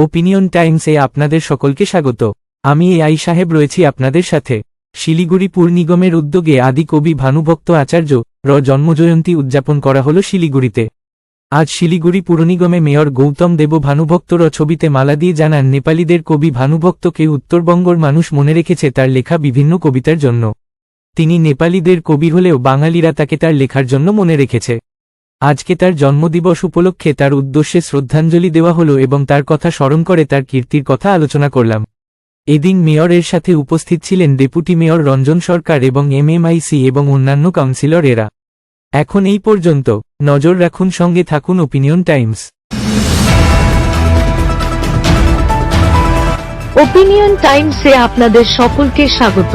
Opinion টাইমসে আপনাদের সকলকে স্বাগত। আমি এ আই সাহেব রয়েছি আপনাদের সাথে। শিলিগুড়ি পুর উদ্যোগে আদি কবি ভানুভক্ত আচার্য র জন্মজয়ন্তী উদযাপন করা হল শিলিগুড়িতে। আজ শিলিগুড়ি পুর নিগমে মেয়র গৌতম দেব ভানুভক্ত র ছবিতে মালা দিয়ে জানান, নেপালিদের কবি ভানুভক্তকে উত্তরবঙ্গর মানুষ মনে রেখেছে তার লেখা বিভিন্ন কবিতার জন্য। তিনি নেপালিদের কবি হলেও বাঙালিরা তাকে তার লেখার জন্য মনে রেখেছে। আজকে তার জন্মদিবস উপলক্ষে তার উদ্দেশ্যে শ্রদ্ধাঞ্জলি দেওয়া হলো এবং তার কথা স্মরণ করে তার কীর্তির কথা আলোচনা করলাম। এদিন মেয়রের সাথে উপস্থিত ছিলেন ডেপুটি মেয়র রঞ্জন সরকার এবং এমএমআইসি এবং অন্যান্য কাউন্সিলর এরা। এখন এই পর্যন্ত, নজর রাখুন সঙ্গে থাকুন ওপিনিয়ন টাইমস। ওপিনিয়ন টাইমসে আপনাদের সকলকে স্বাগত।